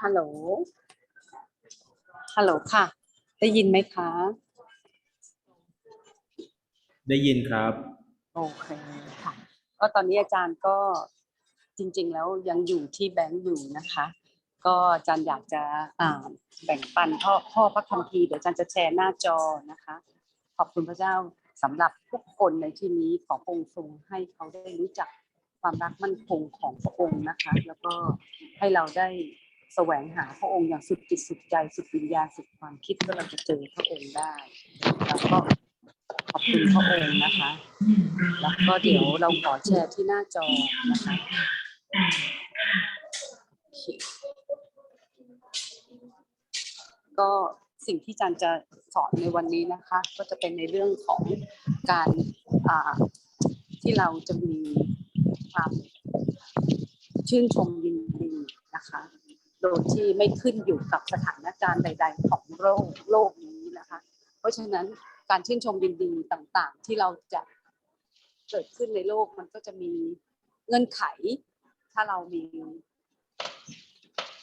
ฮัลโหล ฮัลโหลค่ะ ได้ยินไหมคะ ได้ยินครับ โอเคค่ะ ก็ตอนนี้อาจารย์ก็จริง ๆ แล้วยังอยู่ที่แบงก์อยู่นะคะ ก็จารย์อยากจะอ่าแบ่งปันพ่อพ่อพระคัมภีร์เดี๋ยวจารย์จะแชร์หน้าจอนะคะ ขอบคุณพระเจ้าสำหรับทุกคนในที่นี้ขอองค์ทรงให้เขาได้รู้จักความรักมั่นคงของพระองค์นะคะ แล้วก็ให้เราได้แสวงหาพระองค์อย่างสุดจิตสุดใจสุดวิญญาณสุดความคิดว่าเราจะเจอพระองค์ได้ แล้วก็ขอบคุณพระองค์นะคะ แล้วก็เดี๋ยวเราขอแชร์ที่หน้าจอนะคะโอเค ก็สิ่งที่อาจารย์จะสอนในวันนี้นะคะ ก็จะเป็นในเรื่องของการที่เราจะมีความชื่นชมยินดีนะคะ โดยที่ไม่ขึ้นอยู่กับสถานการณ์ใด ๆ ของโลกโลกนี้นะคะ เพราะฉะนั้นการชื่นชมยินดีต่างๆ ที่เราจะเกิดขึ้นในโลกมันก็จะมีเงื่อนไข ถ้าเรามี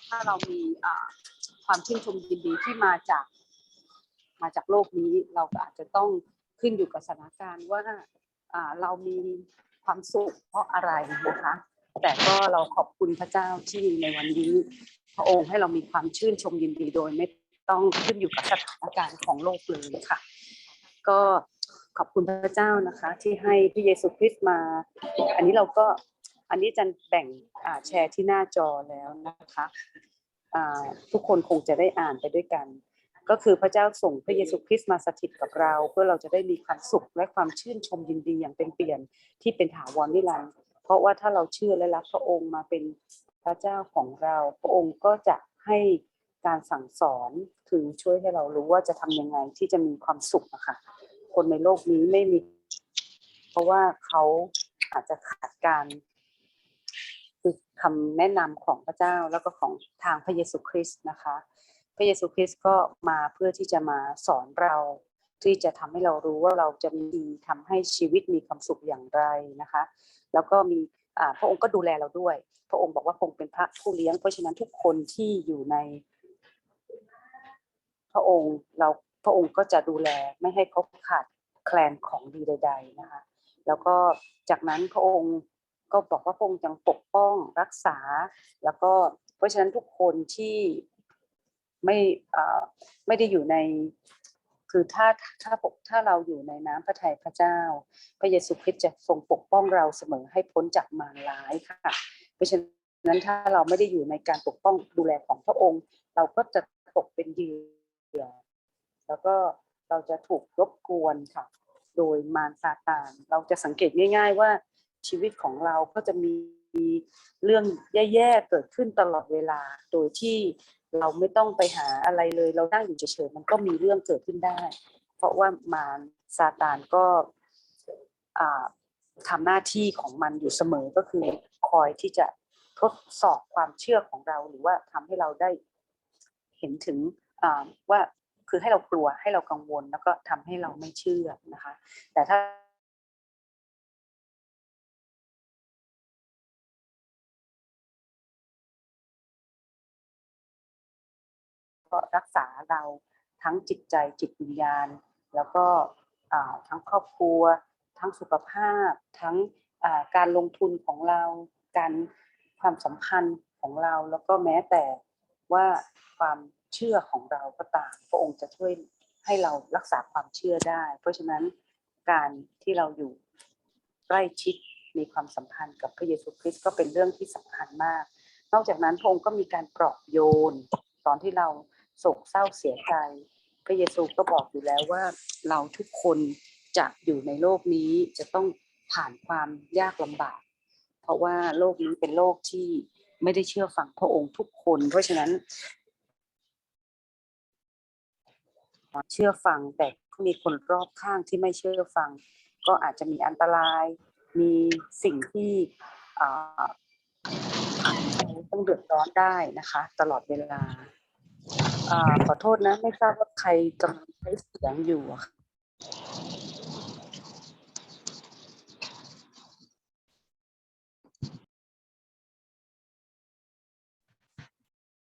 ถ้าเรามีอ่า ความชื่นชมยินดีที่มาจาก มาจากโลกนี้ เราก็อาจจะต้องขึ้นอยู่กับสถานการณ์ว่าเรามีความสุขเพราะอะไรนะคะแต่ก็เราขอบคุณพระเจ้าที่ในวันนี้ พระองค์ให้เรามีความชื่นชมยินดีโดยไม่ต้องขึ้นอยู่กับสถานการณ์ของโลกเลยค่ะ ก็ขอบคุณพระเจ้านะคะ ที่ให้พระเยซูคริสต์มา อันนี้เราก็อันนี้จะแบ่งแชร์ที่หน้าจอแล้วนะคะ ทุกคนคงจะได้อ่านไปด้วยกัน ก็คือพระเจ้าส่งพระเยซูคริสต์มาสถิตกับเรา เพื่อเราจะได้มีความสุขและความชื่นชมยินดีอย่างเป็นเปลี่ยนที่เป็นถาวรนิรันดร์เพราะว่าถ้าเราเชื่อและรักพระองค์มาเป็นพระเจ้าของเรา พระองค์ก็จะให้การสั่งสอนคือช่วยให้เรารู้ว่าจะทำยังไงที่จะมีความสุขนะคะคนในโลกนี้ไม่มี เพราะว่าเขาอาจจะขาดการ คือคำแนะนำของพระเจ้าแล้วก็ของทางพระเยซูคริสต์นะคะ พระเยซูคริสต์ก็มาเพื่อที่จะมาสอนเราที่จะทำให้เรารู้ว่าเราจะมีทำให้ชีวิตมีความสุขอย่างไรนะคะ แล้วก็มีพระองค์ก็ดูแลเราด้วย พระองค์บอกว่าพระองค์เป็นพระผู้เลี้ยง เพราะฉะนั้นทุกคนที่อยู่ใน พระองค์เราพระองค์ก็จะดูแลไม่ให้เขาขาดแคลนของดีใด ๆนะคะ แล้วก็จากนั้นพระองค์ ก็บอกว่าพระองค์ยังปกป้องรักษา แล้วก็เพราะฉะนั้นทุกคนที่ไม่ไม่ได้อยู่ในคือถ้าถ้าปกถ้าเราอยู่ในน้ำพระทัยพระเจ้า พระเยซูคริสต์จะทรงปกป้องเราเสมอให้พ้นจากมารร้ายค่ะ เพราะฉะนั้นถ้าเราไม่ได้อยู่ในการปกป้องดูแลของพระองค์ เราก็จะตกเป็นเหยื่อแล้วก็เราจะถูกรบกวนค่ะ โดยมารซาตานเราจะสังเกตง่าย ๆ ว่า ชีวิตของเราก็จะมีเรื่องแย่ๆเกิดขึ้นตลอดเวลา โดยที่เราไม่ต้องไปหาอะไรเลย เรานั่งอยู่เฉยๆมันก็มีเรื่องเกิดขึ้นได้ เพราะว่ามารซาตานก็ทำหน้าที่ของมันอยู่เสมอก็คือคอยที่จะทดสอบความเชื่อของเราหรือว่าทำให้เราได้เห็นถึงว่าคือให้เรากลัวให้เรากังวลแล้วก็ทำให้เราไม่เชื่อนะคะ แต่ถ้า ก็รักษาเราทั้งจิตใจจิตวิญญาณ แล้วก็ทั้งครอบครัว ทั้งสุขภาพ ทั้งการลงทุนของเรา การความสัมพันธ์ของเรา แล้วก็แม้แต่ว่าความเชื่อของเราก็ตามพระองค์จะช่วยให้เรารักษาความเชื่อได้ เพราะฉะนั้นการที่เราอยู่ใกล้ชิดมีความสัมพันธ์กับพระเยซูคริสต์ก็เป็นเรื่องที่สำคัญมาก นอกจากนั้นพระองค์ก็มีการปลอบโยน ตอนที่เรา โศกเศร้าเสียใจ พระเยซูก็บอกอยู่แล้วว่าเราทุกคนจะอยู่ในโลกนี้จะต้องผ่านความยากลำบาก เพราะว่าโลกนี้เป็นโลกที่ไม่ได้เชื่อฟังพระองค์ทุกคน เพราะฉะนั้น เชื่อฟังแต่มีคนรอบข้างที่ไม่เชื่อฟัง ก็อาจจะมีอันตราย มีสิ่งที่ต้องเดือดร้อนได้นะคะ ตลอดเวลา อ่าขอโทษนะ ไม่ทราบว่าใครกำลังใช้เสียงอยู่อะค่ะ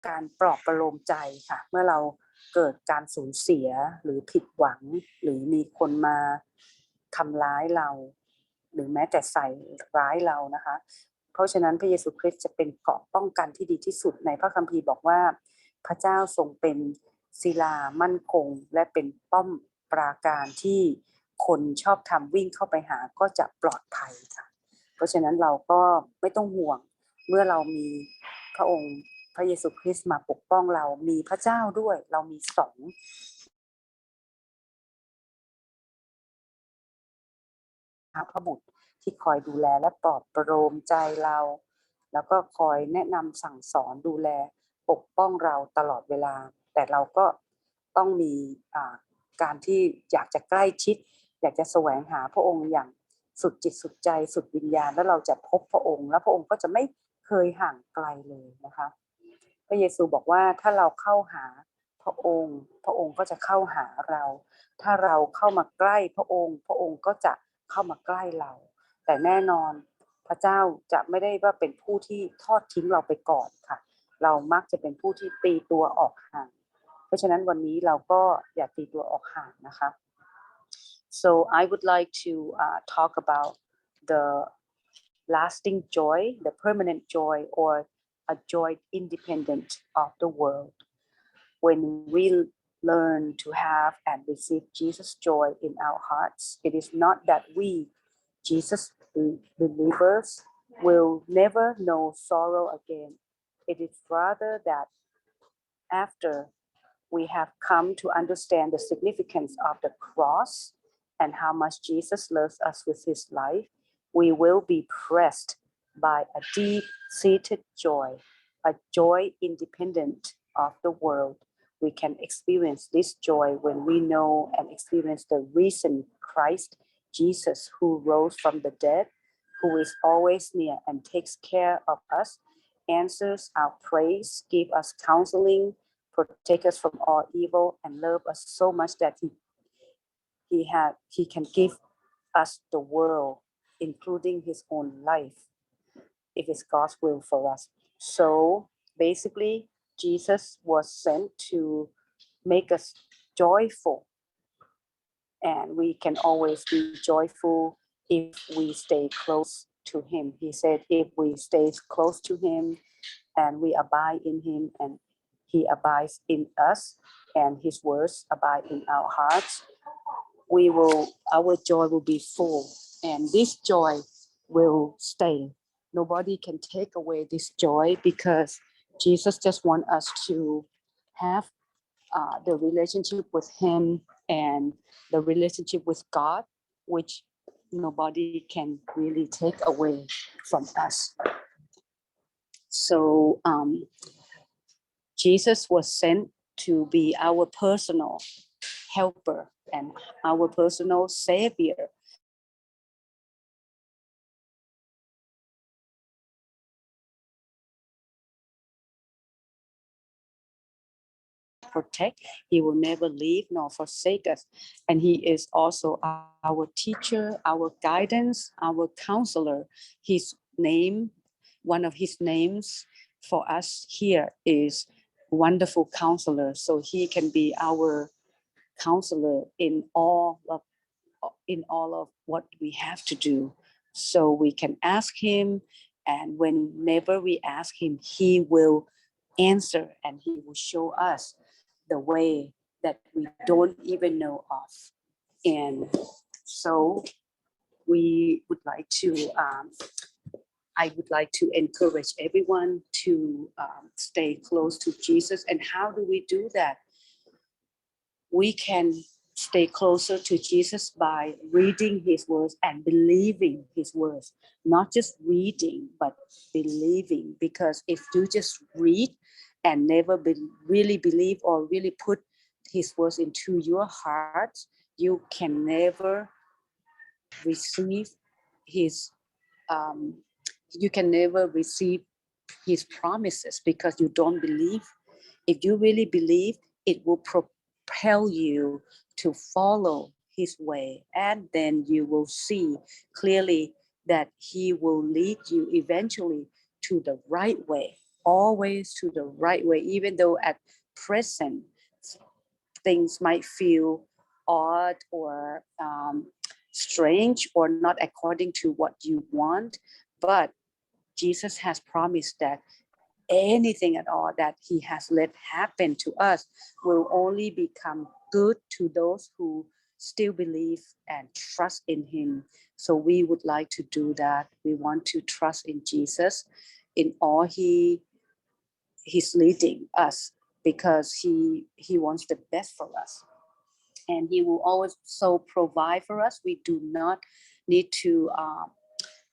การปลอบประโลมใจค่ะ เมื่อเราเกิดการสูญเสียหรือผิดหวัง หรือมีคนมาทำร้ายเรา หรือแม้แต่ใส่ร้ายเรานะคะ เพราะฉะนั้นพระเยซูคริสต์จะเป็นเกราะป้องกันที่ดีที่สุดในพระคัมภีร์บอกว่า พระเจ้าทรงเป็นศิลามั่นคง และเป็นป้อมปราการที่คนชอบทำวิ่งเข้าไปหาก็จะปลอดภัยค่ะ เพราะฉะนั้นเราก็ไม่ต้องห่วงเมื่อเรามีพระองค์พระเยซูคริสต์มาปกป้องเรามีพระเจ้าด้วย เรามีสองพระบุตรที่คอยดูแลและปลอบประโลมใจเรา แล้วก็คอยแนะนำสั่งสอนดูแล ปกป้องเราตลอดเวลา แต่เราก็ต้องมีการที่อยากจะใกล้ชิด อยากจะแสวงหาพระองค์อย่างสุดจิตสุดใจสุดวิญญาณ แล้วเราจะพบพระองค์ แล้วพระองค์ก็จะไม่เคยห่างไกลเลยนะคะ พระเยซูบอกว่าถ้าเราเข้าหาพระองค์ พระองค์ก็จะเข้าหาเรา ถ้าเราเข้ามาใกล้พระองค์ พระองค์ก็จะเข้ามาใกล้เรา แต่แน่นอนพระเจ้าจะไม่ได้ว่าเป็นผู้ที่ทอดทิ้งเราไปก่อนค่ะ เรามักจะเป็นผู้ที่ตีตัวออกห่าง เพราะฉะนั้นวันนี้เราก็อย่าตีตัวออกห่างนะคะ so I would like to uh, talk about the lasting joy the permanent joy or a joy independent of the world when we learn to have and receive Jesus joy in our hearts it is not that we Jesus believers will never know sorrow again it is rather that after we have come to understand the significance of the cross and how much Jesus loves us with his life, we will be pressed by a deep seated joy, a joy independent of the world. We can experience this joy when we know and experience the risen Christ, Jesus, who rose from the dead, who is always near and takes care of us answers our prayers, give us counseling, protect us from all evil, and love us so much that he he had he can give us the world, including his own life, if it's God's will for us. So basically, Jesus was sent to make us joyful. And we can always be joyful if we stay close to him. He said, if we stay close to him and we abide in him and he abides in us and his words abide in our hearts, we will, our joy will be full and this joy will stay. Nobody can take away this joy because Jesus just want us to have uh, the relationship with him and the relationship with God, which nobody can really take away from us. So um, Jesus was sent to be our personal helper and our personal savior. Protect. He will never leave nor forsake us. And He is also our teacher, our guidance, our counselor. His name, one of His names for us here is Wonderful Counselor. So He can be our counselor in all of in all of what we have to do. So we can ask Him, and whenever we ask Him, He will answer and He will show us the way that we don't even know of. And so we would like to, um, I would like to encourage everyone to um, stay close to Jesus. And how do we do that? We can stay closer to Jesus by reading his words and believing his words, not just reading, but believing. Because if you just read and never be, really believe or really put his words into your heart, you can never receive his, um, you can never receive his promises because you don't believe. If you really believe, it will propel you to follow his way and then you will see clearly that he will lead you eventually to the right way always to the right way even though at present things might feel odd or um, strange or not according to what you want but jesus has promised that anything at all that he has let happen to us will only become good to those who still believe and trust in him. So we would like to do that. We want to trust in jesus in all he he's leading us because he he wants the best for us. And he will always so provide for us. We do not need to um,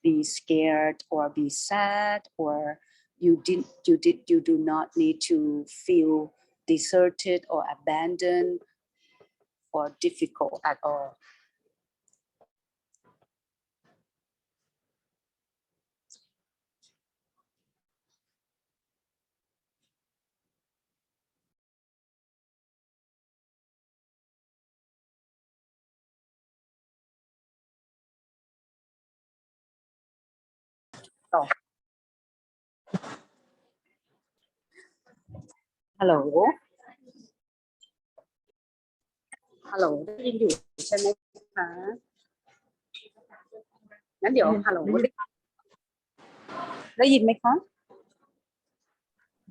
be scared or be sad or you did you did you do not need to feel deserted or abandoned or difficult at all ฮัลโหล ฮัลโหลได้ยินอยู่ใช่ไหมคะงั้นเดี๋ยวฮัลโหลได้ยินไหมคะ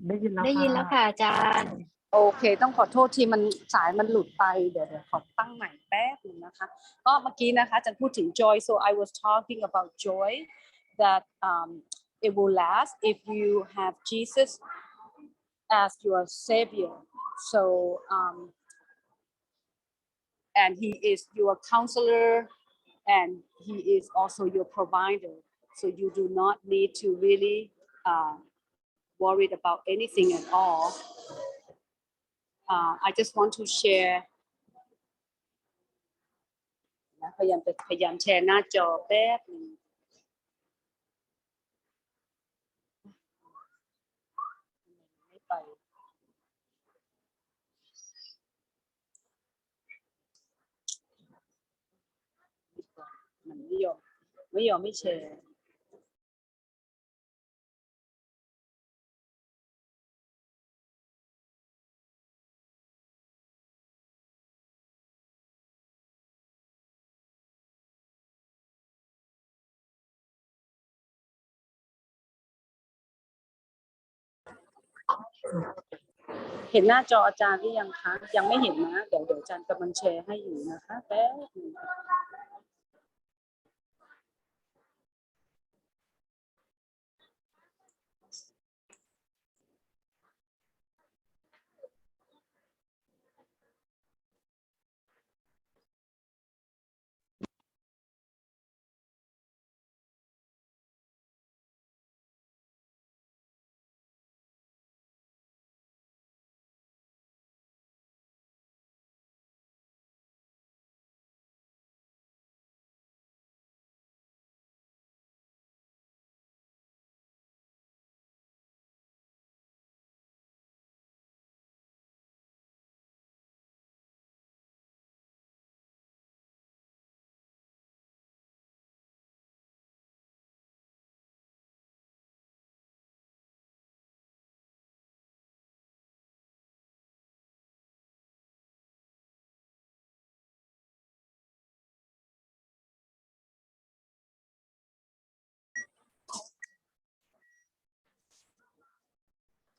ได้ยินแล้วได้ยินแล้วค่ะอาจารย์ โอเค ต้องขอโทษที่มันสายมันหลุดไปเดี๋ยวเดี๋ยวขอตั้งใหม่แป๊บหนึงนะคะ ก็เมื่อกี้นะคะจะพูดถึง joy so I was talking about joy that um, it will last if you have Jesus as your savior so um, and he is your counselor and he is also your provider so you do not need to really uh, worried about anything at all uh, I just want to share นะพยายามจะพยายามแชร์หน้าจอแป๊บหนึง ไม่ยอมไม่แชร์เห็นหน้าจออาจารย์หรือยังคะ ยังไม่เห็นนะ เดี๋ยวเดี๋ยวอาจารย์กำลังแชร์ให้อยู่นะคะแป๊บ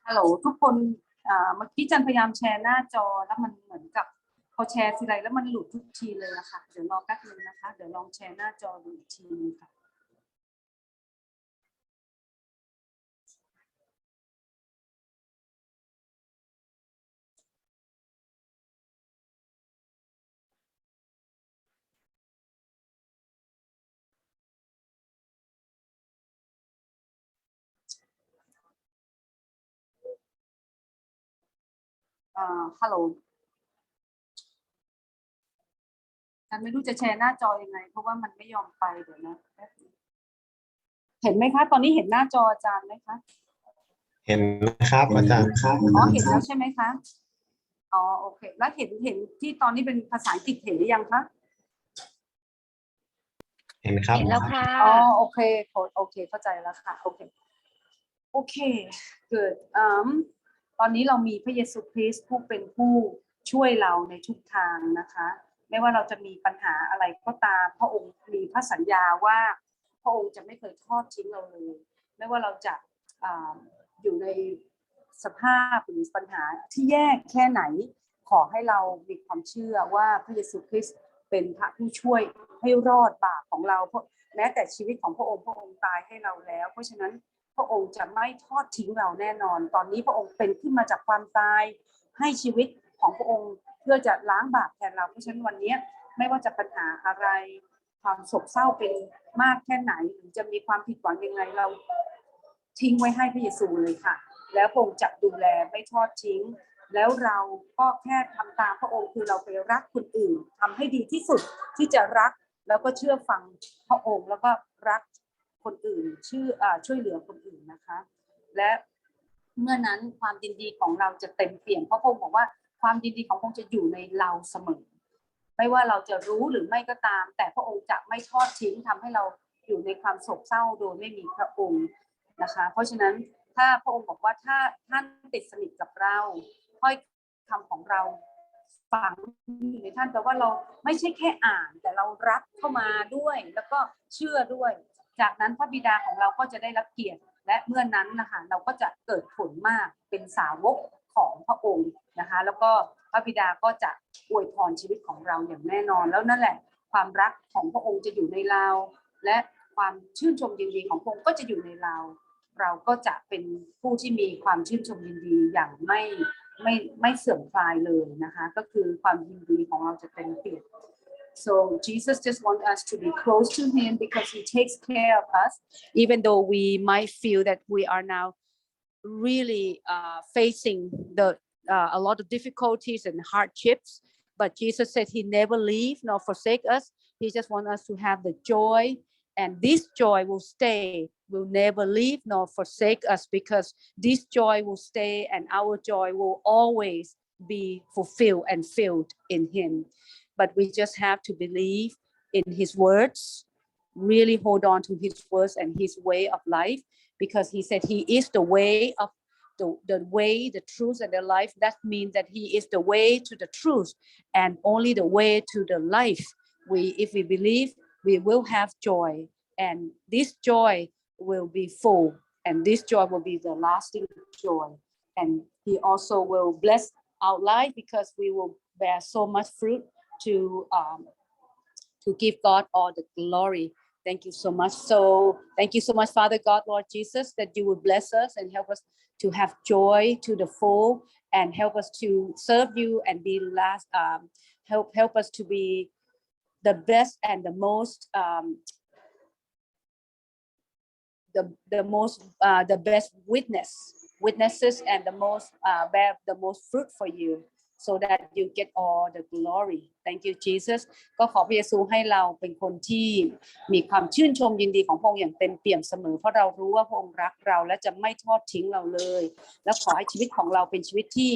ฮัลโหลทุกคนเมื่อกี้จันพยายามแชร์หน้าจอแล้วมันเหมือนกับพอแชร์ทีไรแล้วมันหลุดทุกทีเลยนะค่ะเดี๋ยวรอแป๊บนึงนะคะ เดี๋ยวลองแชร์หน้าจอดูอีกทีนึงค่ะ อ่าฮัลโหลฉันไม่รู้จะแชร์หน้าจอยังไง เพราะว่ามันไม่ยอมไปเดี๋ยวนะแป๊บนึงเห็นไหมคะ ตอนนี้เห็นหน้าจออาจารย์ไหมคะเห็นนะครับอาจารย์ครับอ๋อเห็นแล้วใช่ไหมคะอ๋อโอเค แล้วเห็นเห็นที่ตอนนี้เป็นภาษาอังกฤษเห็นหรือยังคะเห็นครับเห็นแล้วค่ะอ๋อโอเคโอโอเคเข้าใจแล้วค่ะโอเคโอเคเกิด อืมตอนนี้เรามีพระเยซูคริสต์ผู้เป็นผู้ช่วยเราในทุกทางนะคะ ไม่ว่าเราจะมีปัญหาอะไรก็ตาม พระองค์มีพระสัญญาว่าพระองค์จะไม่เคยทอดทิ้งเราเลย ไม่ว่าเราจะออยู่ในสภาพหรือปัญหาที่แย่แค่ไหน ขอให้เรามีความเชื่อว่าพระเยซูคริสต์เป็นพระผู้ช่วยให้รอดบาปของเราเพราะแม้แต่ชีวิตของพระองค์พระองค์ตายให้เราแล้ว เพราะฉะนั้น พระองค์จะไม่ทอดทิ้งเราแน่นอน ตอนนี้พระองค์เป็นขึ้นมาจากความตาย ให้ชีวิตของพระองค์เพื่อจะล้างบาปแทนเรา เพราะฉะนั้นวันนี้ไม่ว่าจะปัญหาอะไร ความโศกเศร้าเป็นมากแค่ไหนหรือจะมีความผิดหวังยังไงเราทิ้งไว้ให้พระเยซูเลยค่ะ แล้วพระองค์จะดูแลไม่ทอดทิ้ง แล้วเราก็แค่ทำตามพระองค์คือเราไปรักคนอื่นทำให้ดีที่สุดที่จะรักแล้วก็เชื่อฟังพระองค์แล้วก็รัก คนอื่นชื่อช่วยเหลือคนอื่นนะคะ และเมื่อนั้นความยินดีของเราจะเต็มเปี่ยมเพราะพระองค์บอกว่าความยินดีของพระองค์จะอยู่ในเราเสมอ ไม่ว่าเราจะรู้หรือไม่ก็ตาม แต่พระองค์จะไม่ทอดทิ้งทำให้เราอยู่ในความโศกเศร้าโดยไม่มีพระองค์นะคะ เพราะฉะนั้นถ้าพระองค์บอกว่าถ้าท่านติดสนิทกับเราถ้อยคำของเราฝังอยู่ในท่านแปลว่าเราไม่ใช่แค่อ่าน แต่เรารับเข้ามาด้วย แล้วก็เชื่อด้วย จากนั้นพระบิดาของเราก็จะได้รับเกียรติ และเมื่อนั้นนะคะเราก็จะเกิดผลมากเป็นสาวกของพระองค์นะคะ แล้วก็พระบิดาก็จะอวยพรชีวิตของเราอย่างแน่นอน แล้วนั่นแหละความรักของพระองค์จะอยู่ในเรา และความชื่นชมยินดีของพระองค์ก็จะอยู่ในเรา เราก็จะเป็นผู้ที่มีความชื่นชมยินดีอย่างไม่ไม่ไม่เสื่อมคลายเลยนะคะ ก็คือความยินดีของเราจะเต็มเปี่ยม So Jesus just wants us to be close to Him because He takes care of us, even though we might feel that we are now really uh, facing the uh, a lot of difficulties and hardships. But Jesus said He never leave nor forsake us. He just wants us to have the joy, and this joy will stay, will never leave nor forsake us, because this joy will stay, and our joy will always be fulfilled and filled in Him but we just have to believe in his words really hold on to his words and his way of life because he said he is the way of the, the way the truth and the life. That means that he is the way to the truth and only the way to the life. We if we believe we will have joy and this joy will be full and this joy will be the lasting joy. And he also will bless our life because we will bear so much fruit to um, to give God all the glory. Thank you so much. So thank you so much, Father God, Lord Jesus, that you would bless us and help us to have joy to the full and help us to serve you and be last um, help help us to be the best and the most um, the the most uh, the best witness witnesses and the most uh, bear the most fruit for you so that you get all the glory thank you Jesus ก็ขอพระเยซูให้เราเป็นคนที่มีความชื่นชมยินดีของพระองค์อย่างเต็มเปี่ยมเสมอ เพราะเรารู้ว่าพระองค์รักเราและจะไม่ทอดทิ้งเราเลย และขอให้ชีวิตของเราเป็นชีวิตที่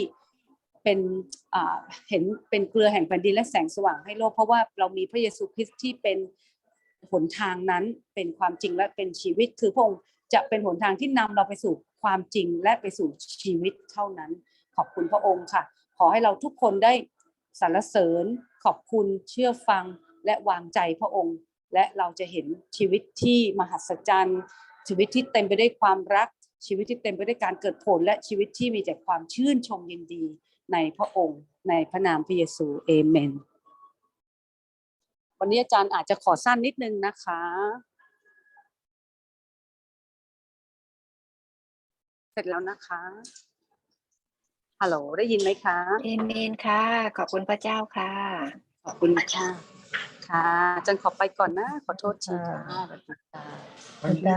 เป็นเห็นเป็นเกลือแห่งแผ่นดินและแสงสว่างให้โลก เพราะว่าเรามีพระเยซูคริสต์ที่เป็นหนทางนั้นเป็นความจริงและเป็นชีวิตคือพระองค์จะเป็นหนทางที่นำเราไปสู่ความจริงและไปสู่ชีวิตเท่านั้น ขอบคุณพระองค์ค่ะ ขอให้เราทุกคนได้สรรเสริญขอบคุณเชื่อฟังและวางใจพระองค์ และเราจะเห็นชีวิตที่มหัศจรรย์ ชีวิตที่เต็มไปด้วยความรัก ชีวิตที่เต็มไปด้วยการเกิดผล และชีวิตที่มีแต่ความชื่นชมยินดีในพระองค์ ในพระนามพระเยซูเอเมนวันนี้อาจารย์อาจจะขอสั้นนิดนึงนะคะ เสร็จแล้วนะคะ ฮัลโหลได้ยินไหมคะเอเมนค่ะ ขอบคุณพระเจ้าค่ะ ขอบคุณค่ะค่ะอาจารย์ขอไปก่อนนะ ขอโทษทีค่ะสวัสดีค่ะพระเจ้า